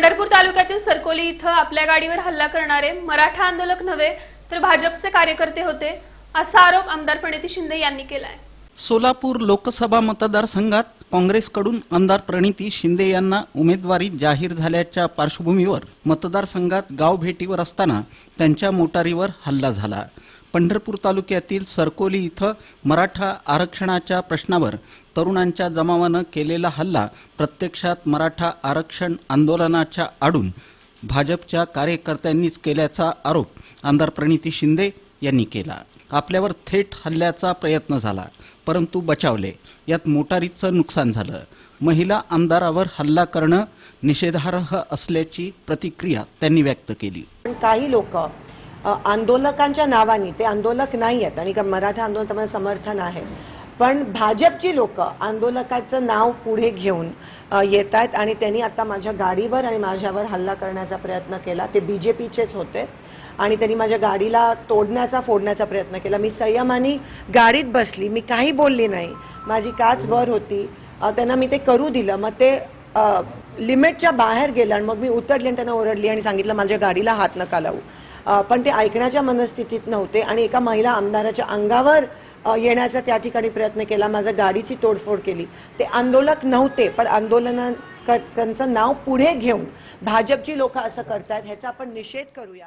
पंढरपूर तालुक्यातील सरकोली इथं आपल्या गाडीवर हल्ला करणारे मराठा आंदोलक नव्हे तर भाजपचे कार्यकर्ते होते असा आरोप आमदार प्रणिती शिंदे यांनी केलाय. सोलापूर लोकसभा मतदारसंघात काँग्रेसकडून आमदार प्रणिती शिंदे यांना उमेदवारी जाहीर झाल्याच्या पार्श्वभूमीवर मतदारसंघात गाव भेटीवर असताना त्यांच्या मोटारीवर हल्ला झाला. पंढरपूर तालुक्यातील सरकोली इथं मराठा आरक्षणाच्या प्रश्नावर तरुणांच्या जमावानं केलेला हल्ला प्रत्यक्षात मराठा आरक्षण आंदोलनाच्या आडून भाजपच्या कार्यकर्त्यांनीच केल्याचा आरोप आमदार प्रणिती शिंदे यांनी केला. आपल्यावर थेट हल्ल्याचा प्रयत्न झाला परंतु बचावले. यात मोटारीचं नुकसान झालं. महिला आमदारावर हल्ला करणं निषेधार्ह असल्याची प्रतिक्रिया त्यांनी व्यक्त केली. काही लोक आंदोलकांच्या नावाने. ते आंदोलक नाही आहेत आणि मराठा आंदोलन समर्थन आहे. पण भाजपची लोक आंदोलकाचं नाव पुढे घेऊन येत आहेत आणि त्यांनी आता माझ्या गाडीवर आणि माझ्यावर हल्ला करण्याचा प्रयत्न केला. ते बी जे पीचेच होते आणि त्यांनी माझ्या गाडीला तोडण्याचा फोडण्याचा प्रयत्न केला. मी संयमाने गाडीत बसली. मी काही बोलली नाही. माझी काच वर होती. त्यांना मी ते करू दिलं. मग ते लिमिटच्या बाहेर गेलं आणि मग मी उतरली आणि त्यांना ओरडली आणि सांगितलं माझ्या गाडीला हात नका लावू. पण ते ऐकण्याच्या मनस्थितीत नव्हते आणि एका महिला आमदाराच्या अंगावर येण्याचा त्या ठिकाणी प्रयत्न केला. माझ्या गाडीची तोडफोड केली. ते आंदोलक नव्हते पण आंदोलनाचं नाव पुढे घेऊन भाजपची लोक असं करतात ह्याचा आपण निषेध करूया.